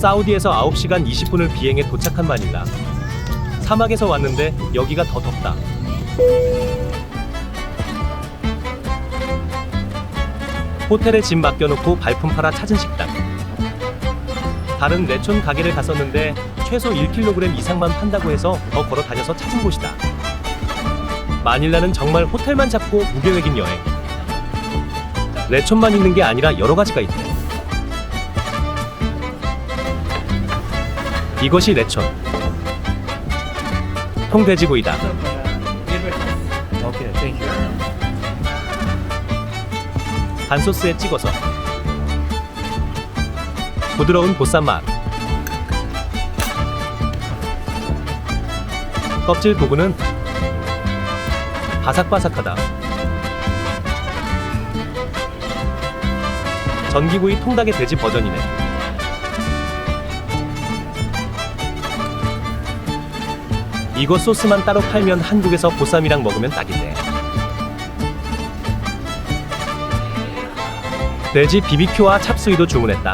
사우디에서 9시간 20분을 비행해 도착한 마닐라. 사막에서 왔는데 여기가 더 덥다. 호텔에 짐 맡겨놓고 발품 팔아 찾은 식당. 다른 레촌 가게를 갔었는데 최소 1kg 이상만 판다고 해서 더 걸어 다녀서 찾은 곳이다. 마닐라는 정말 호텔만 잡고 무계획인 여행. 레촌만 있는 게 아니라 여러 가지가 있대. 이것이. Okay, thank you. 간소스에 찍어서. 부드러운 보쌈 맛. 껍질 부분은 바삭바삭하다. 전기구이 통닭의 돼지 버전이네 이거 소스만 따로 팔면 한국에서 보쌈이랑 먹으면 딱인데 돼지 비비큐와 찹스이도 주문했다.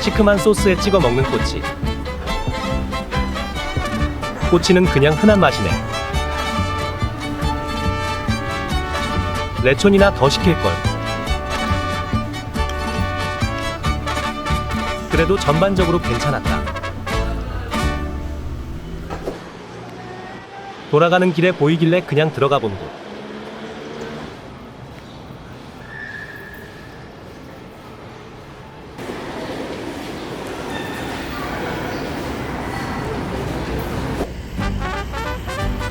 시큼한 소스에 찍어 먹는 꼬치. 꼬치는 그냥 흔한 맛이네. 레촌이나 더 시킬 걸. 그래도 전반적으로 괜찮았다. 돌아가는 길에 보이길래 그냥 들어가 본 곳.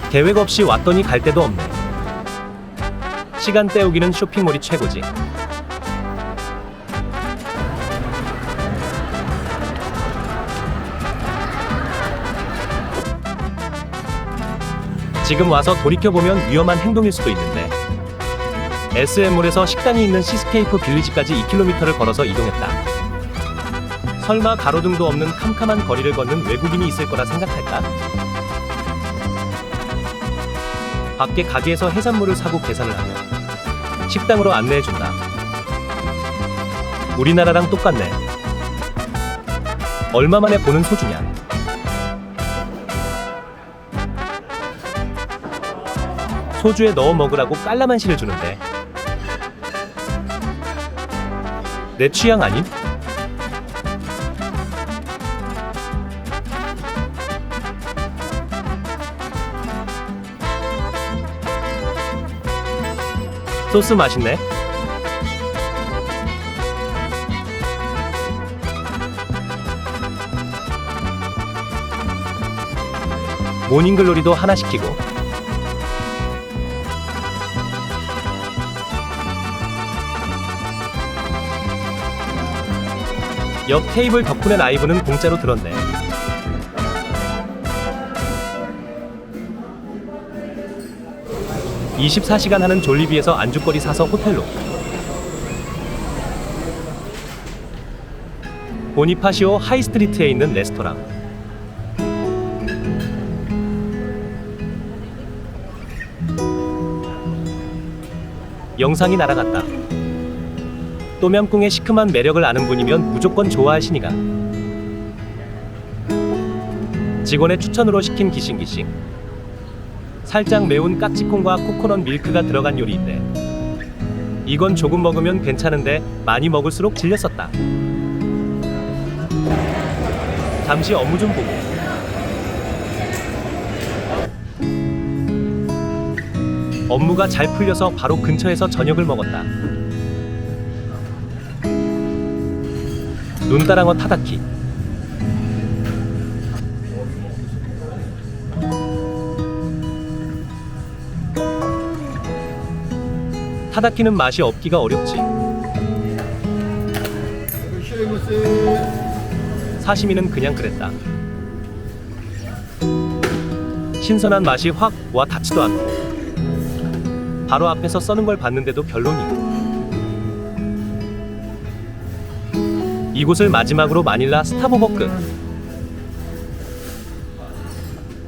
계획 없이 왔더니 갈 데도 없네. 시간 때우기는 쇼핑몰이 최고지. 지금 와서 돌이켜보면 위험한 행동일 수도 있는데. SM몰에서 식당이 있는 시스케이프 빌리지까지 2km를 걸어서 이동했다. 설마 가로등도 없는 캄캄한 거리를 걷는 외국인이 있을 거라 생각할까? 밖에 가게에서 해산물을 사고 계산을 하면 식당으로 안내해준다. 우리나라랑 똑같네. 얼마 만에 보는 소주냐? 소주에 넣어 먹으라고 깔라만시를 주는데 내 취향 아님? 소스 맛있네. 모닝글로리도 하나 시키고 옆 테이블 덕분에 라이브는 공짜로 들었네. (24시간) 하는 졸리비에서 안주거리 사서 호텔로. 보니파시오 하이스트리트에 있는 레스토랑. 영상이 날아갔다 또명꿍의 시큼한 매력을 아는 분이면 무조건 좋아하시니까 직원의 추천으로 시킨 기싱기싱. 살짝 매운 깍지콩과 코코넛 밀크가 들어간 요리인데 이건 조금 먹으면 괜찮은데 많이 먹을수록 질렸었다. 잠시 업무 좀 보고. 업무가 잘 풀려서 바로 근처에서 저녁을 먹었다 눈따랑어 타다키. 타다키는 맛이 없기가 어렵지. 사시미는 그냥 그랬다. 신선한 맛이 확 와 닿지도 않고 바로 앞에서 써는 걸 봤는데도 별로니 이곳을 마지막으로 마닐라 끝